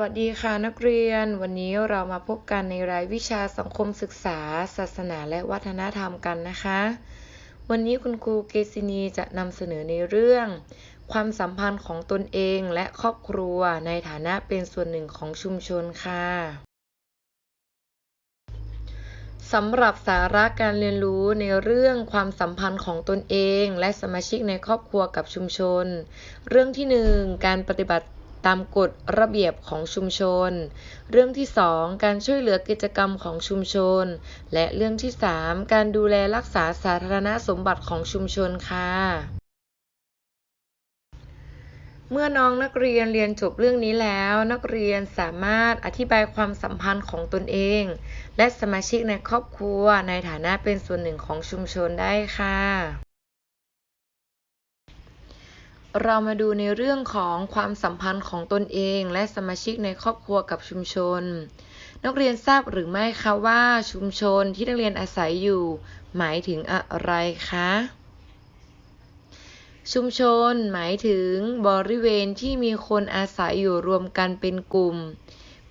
วัสดีค่ะนักเรียน วันนี้เรามาพบกันในรายวิชาสังคมศึกษา ศาสนาและวัฒนธรรมกันนะคะ วันนี้คุณครูเกษินีจะนำเสนอในเรื่อง ความสัมพันธ์ของตนเองและครอบครัวในฐานะเป็นส่วนหนึ่งของชุมชนค่ะสำหรับสาระการเรียนรู้ในเรื่องความสัมพันธ์ของตนเอง และสมาชิกในครอบครัวกับชุมชน เรื่องที่หนึ่งการปฏิบัติ ตามกฎระเบียบของชุมชน เรื่องที่ 2 การช่วยเหลือกิจกรรมของชุมชน และเรื่องที่ 3 การดูแลรักษาสาธารณสมบัติของชุมชนค่ะเมื่อน้องนักเรียนเรียนจบเรื่องนี้แล้ว นักเรียนสามารถอธิบายความสัมพันธ์ของตนเอง และสมาชิกในครอบครัวในฐานะเป็นส่วนหนึ่งของชุมชนได้ค่ะ เรามาดูในเรื่องของความสัมพันธ์ของตนเอง และสมาชิกในครอบครัวกับชุมชน นักเรียนทราบหรือไม่คะว่าชุมชนที่นักเรียนอาศัยอยู่ หมายถึงอะไรคะชุมชนหมายถึงบริเวณที่มีคนอาศัยอยู่รวมกันเป็นกลุ่ม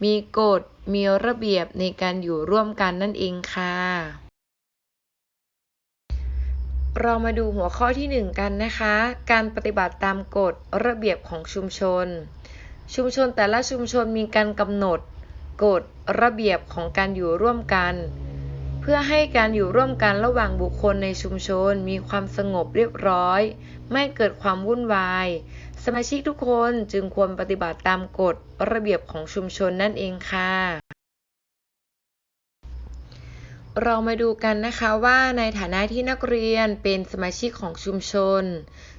มีกฎ มีระเบียบในการอยู่ร่วมกันนั่นเองค่ะ เรามาดูหัวข้อที่ 1 กันนะคะ การปฏิบัติตามกฎระเบียบของชุมชน ชุมชนแต่ละชุมชนมีการกำหนดกฎระเบียบของการอยู่ร่วมกัน เพื่อให้การอยู่ร่วมกันระหว่างบุคคลในชุมชน มีความสงบเรียบร้อย ไม่เกิดความวุ่นวาย สมาชิกทุกคนจึงควรปฏิบัติตามกฎระเบียบของชุมชนนั่นเองค่ะ เรามาดูกันนะคะว่าในฐานะที่นักเรียนเป็นสมาชิกของชุมชน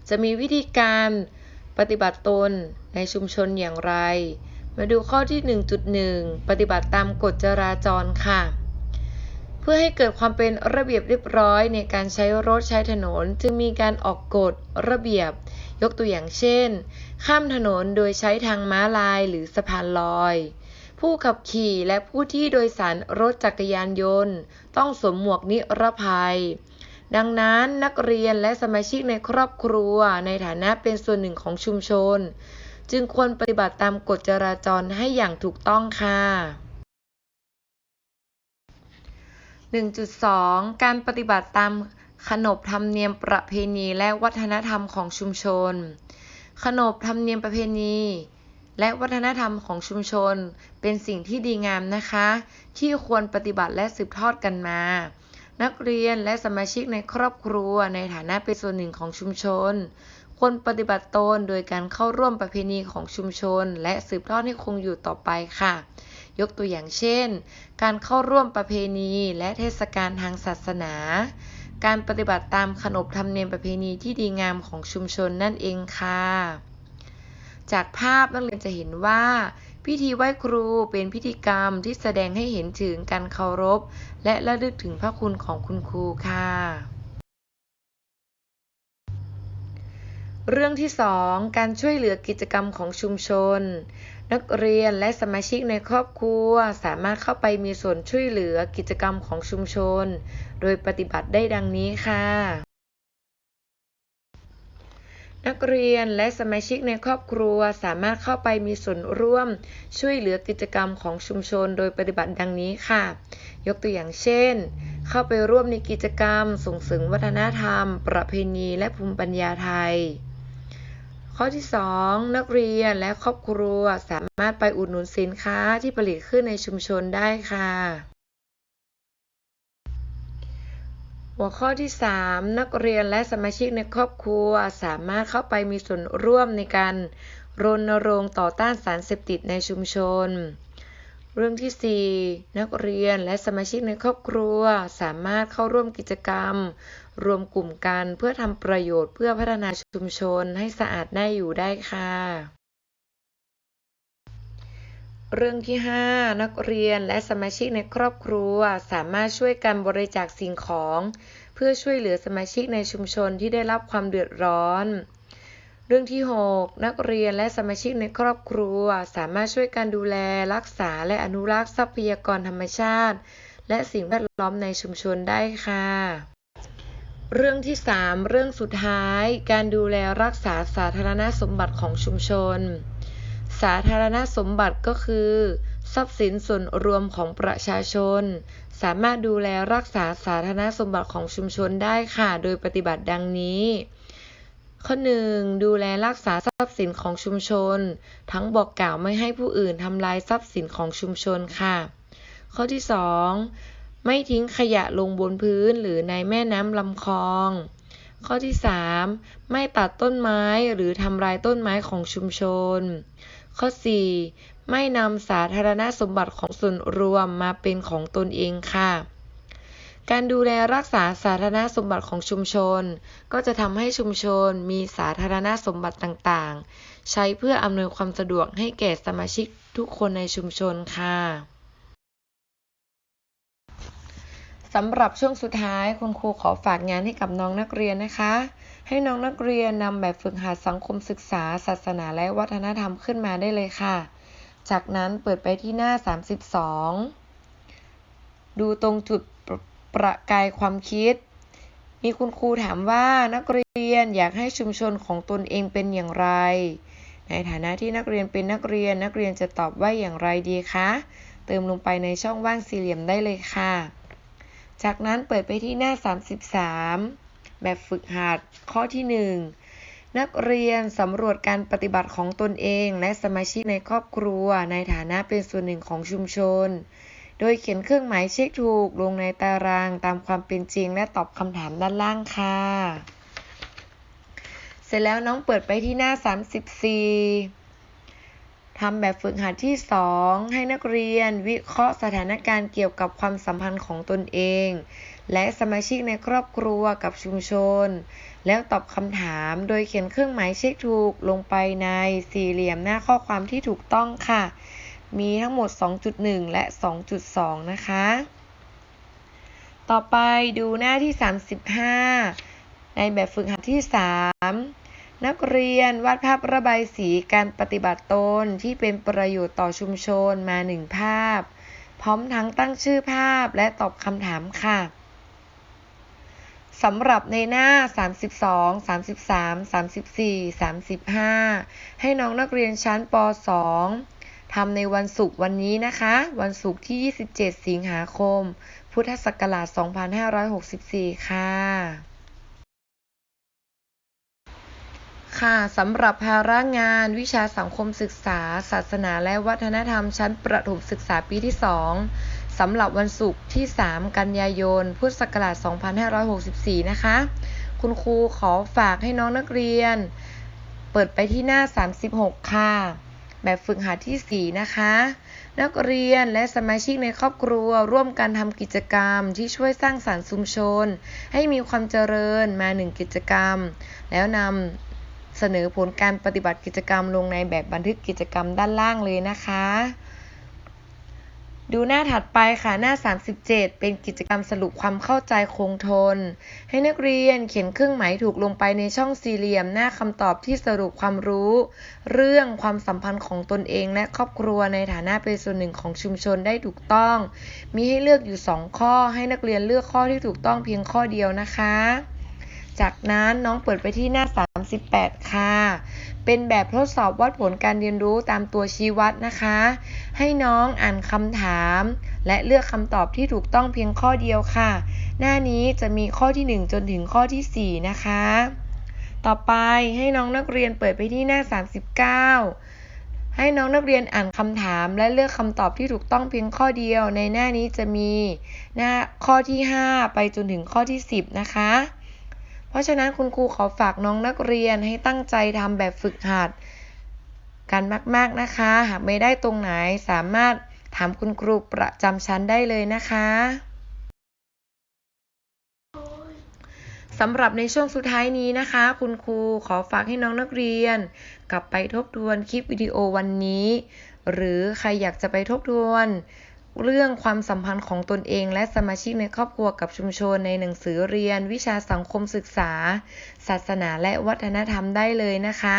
จะมีวิธีการปฏิบัติตนในชุมชนอย่างไร มาดูข้อที่ 1.1 ปฏิบัติตามกฎจราจรค่ะ เพื่อให้เกิดความเป็นระเบียบเรียบร้อยในการใช้รถใช้ถนน จึงมีการออกกฎระเบียบ ยกตัวอย่างเช่น ข้ามถนนโดยใช้ทางม้าลายหรือสะพานลอย ผู้ขับขี่และผู้ที่โดยสารรถจักรยานยนต์ ต้องสวมหมวกนิรภัย ดังนั้นนักเรียนและสมาชิกในครอบครัวในฐานะเป็นส่วนหนึ่งของชุมชน จึงควรปฏิบัติตามกฎจราจรให้อย่างถูกต้องค่ะ 1.2 การปฏิบัติตามขนบธรรมเนียมประเพณีและวัฒนธรรมของชุมชน ขนบธรรมเนียมประเพณี และวัฒนธรรมของชุมชน เป็นสิ่งที่ดีงามนะคะ ที่ควรปฏิบัติและสืบทอดกันมา นักเรียนและสมาชิกในครอบครัวในฐานะเป็นส่วนหนึ่งของชุมชน ควรปฏิบัติตนโดยการเข้าร่วมประเพณีของชุมชน และสืบทอดให้คงอยู่ต่อไปค่ะ ยกตัวอย่างเช่น การเข้าร่วมประเพณีและเทศกาลทางศาสนา การปฏิบัติตามขนบธรรมเนียมประเพณีที่ดีงามของชุมชนนั่นเองค่ะ จากภาพนักเรียนจะเห็นว่า พิธีไหว้ครูเป็นพิธีกรรมที่แสดงให้เห็นถึงการเคารพ และระลึกถึงพระคุณของคุณครูค่ะ เรื่องที่ 2 การช่วยเหลือกิจกรรมของชุมชน นักเรียนและสมาชิกในครอบครัวสามารถเข้าไปมีส่วนช่วยเหลือกิจกรรมของชุมชน โดยปฏิบัติได้ดังนี้ค่ะ นักเรียนและสมาชิกในครอบครัวสามารถเข้าไปมีส่วนร่วม ช่วยเหลือกิจกรรมของชุมชนโดยปฏิบัติดังนี้ค่ะ ยกตัวอย่างเช่น เข้าไปร่วมในกิจกรรม ส่งเสริมวัฒนธรรม ประเพณีและภูมิปัญญาไทย ข้อที่ 2 นักเรียนและครอบครัวสามารถไปอุดหนุนสินค้าที่ผลิตขึ้นในชุมชนได้ค่ะ หัวข้อที่ 3 นักเรียนและสมาชิกในครอบครัว สามารถเข้าไปมีส่วนร่วมในการรณรงค์ต่อต้านสารเสพติดในชุมชน เรื่องที่ 4 นักเรียนและสมาชิกในครอบครัว สามารถเข้าร่วมกิจกรรม รวมกลุ่มกันเพื่อทำประโยชน์เพื่อพัฒนาชุมชนให้สะอาดน่าอยู่ได้ค่ะ เรื่องที่ 5 นักเรียนและสมาชิกในครอบครัว สามารถช่วยกันบริจาคสิ่งของ เพื่อช่วยเหลือสมาชิกในชุมชนที่ได้รับความเดือดร้อน เรื่องที่ 6 นักเรียนและสมาชิกในครอบครัว สามารถช่วยกันดูแลรักษาและอนุรักษ์ทรัพยากรธรรมชาติ และสิ่งแวดล้อมในชุมชนได้ค่ะ เรื่องที่ 3 เรื่องสุดท้าย การดูแลรักษาสาธารณสมบัติของชุมชน สาธารณสมบัติก็คือ ทรัพย์สินส่วนรวมของประชาชน สามารถดูแลรักษาสาธารณสมบัติของชุมชนได้ค่ะ โดยปฏิบัติดังนี้ ข้อ 1. ดูแลรักษาทรัพย์สินของชุมชน ทั้งบอกกล่าวไม่ให้ผู้อื่นทำลายทรัพย์สินของชุมชนค่ะ ข้อที่ 2. ไม่ทิ้งขยะลงบนพื้นหรือในแม่น้ำลำคลองข้อที่ 3. ไม่ตัดต้นไม้หรือทำลายต้นไม้ของชุมชน ข้อ 4. ไม่นำสาธารณสมบัติของส่วนรวมมาเป็นของตนเองค่ะ การดูแลรักษาสาธารณสมบัติของชุมชน ก็จะทำให้ชุมชนมีสาธารณสมบัติต่างๆ ใช้เพื่ออำนวยความสะดวกให้แก่สมาชิกทุกคนในชุมชนค่ะ สำหรับช่วงสุดท้ายคุณครูขอฝากงานให้กับน้องนักเรียนนะคะ ให้น้องนักเรียนนำแบบฝึกหัดสังคมศึกษา ศาสนาและวัฒนธรรมขึ้นมาได้เลยค่ะ จากนั้นเปิดไปที่หน้า 32 ดูตรงจุดประประกายความคิด มีคุณครูถามว่านักเรียนอยากให้ชุมชนของตนเองเป็นอย่างไร ในฐานะที่นักเรียนเป็นนักเรียนนักเรียนจะตอบว่าอย่างไรดีคะ เติมลงไปในช่องว่างสี่เหลี่ยมได้เลยค่ะ จากนั้นเปิดไปที่หน้า 33 แบบฝึกหัดข้อที่ 1 นักเรียนสำรวจการปฏิบัติของตนเอง และสมาชิกในครอบครัว ในฐานะเป็นส่วนหนึ่งของชุมชน โดยเขียนเครื่องหมายเช็คถูกลงในตารางตามความเป็นจริง และตอบคำถามด้านล่างค่ะ เสร็จแล้วน้องเปิดไปที่หน้า 34 ทำแบบฝึกหัดที่ 2 ให้นักเรียนวิเคราะห์สถานการณ์เกี่ยวกับความสัมพันธ์ของตนเอง และสมาชิกในครอบครัวกับชุมชน แล้วตอบคำถามโดยเขียนเครื่องหมายเช็คถูกลงไปในสี่เหลี่ยมหน้าข้อความที่ถูกต้องค่ะ มีทั้งหมด 2.1 และ 2.2 นะคะ ต่อไปดูหน้าที่ 35 ในแบบฝึกหัดที่ 3 นักเรียนวาดภาพระบายสีการปฏิบัติตนที่เป็นประโยชน์ต่อชุมชนมาหนึ่งภาพ พร้อมทั้งตั้งชื่อภาพและตอบคำถามค่ะสำหรับในหน้า 32 33 34 35 ให้น้องนักเรียนชั้นป .2 ทำในวันศุกร์วันนี้นะคะ วันศุกร์ที่ 27 สิงหาคม พุทธศักราช 2564 ค่ะ ค่ะสำหรับภาระงานวิชาสังคมศึกษา ศาสนาและวัฒนธรรมชั้นประถมศึกษาปีที่ 2สำหรับวันศุกร์ที่ 3 กันยายน พุทธศักราช 2564 นะคะ คุณครูขอฝากให้น้องนักเรียน เปิดไปที่หน้า 36 ค่ะ แบบฝึกหัดที่ 4 นะคะ นักเรียนและสมาชิกในครอบครัวร่วมกันทำกิจกรรมที่ช่วยสร้างสรรค์ชุมชน ให้มีความเจริญมาหนึ่งกิจกรรม แล้วนำ เสนอผลการปฏิบัติกิจกรรมลงในแบบบันทึกกิจกรรมด้านล่างเลยนะคะ ดูหน้าถัดไปค่ะหน้า 37 เป็นกิจกรรมสรุปความเข้าใจคงทน ให้นักเรียนเขียนเครื่องหมายถูกลงไปในช่องสี่เหลี่ยม หน้าคำตอบที่สรุปความรู้ เรื่องความสัมพันธ์ของตนเองและครอบครัวในฐานะเป็นส่วนหนึ่งของชุมชนได้ถูกต้อง มีให้เลือกอยู่ 2 ข้อ ให้นักเรียนเลือกข้อที่ถูกต้องเพียงข้อเดียวนะคะจากนั้นน้องเปิดไปที่หน้า 38 ค่ะ เป็นแบบทดสอบวัดผลการเรียนรู้ตามตัวชี้วัดนะคะ ให้น้องอ่านคำถาม และเลือกคำตอบที่ถูกต้องเพียงข้อเดียวค่ะ หน้านี้จะมีข้อที่ 1 จนถึงข้อที่ 4 นะคะ ต่อไปให้น้องนักเรียนเปิดไปที่หน้า 39ให้น้องนักเรียนอ่านคำถามและเลือกคำตอบที่ถูกต้องเพียงข้อเดียว ในหน้านี้จะมีหน้าข้อที่ 5 ไปจนถึงข้อที่ 10 นะคะ เพราะฉะนั้นคุณครูขอฝากน้องนักเรียนให้ตั้งใจทำแบบฝึกหัด กันมาก ๆนะคะ หากไม่ได้ตรงไหนสามารถถามคุณครูประจำชั้นได้เลยนะคะสำหรับในช่วงสุดท้ายนี้นะคะ คุณครูขอฝากให้น้องนักเรียน กลับไปทบทวนคลิปวิดีโอวันนี้ หรือใครอยากจะไปทบทวน เรื่องความสัมพันธ์ของตนเองและสมาชิกในครอบครัวกับชุมชนในหนังสือเรียน วิชาสังคมศึกษา ศาสนาและวัฒนธรรมได้เลยนะคะ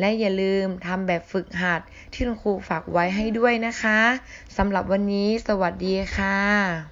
และอย่าลืมทำแบบฝึกหัดที่คุณครูฝากไว้ให้ด้วยนะคะสำหรับวันนี้สวัสดีค่ะ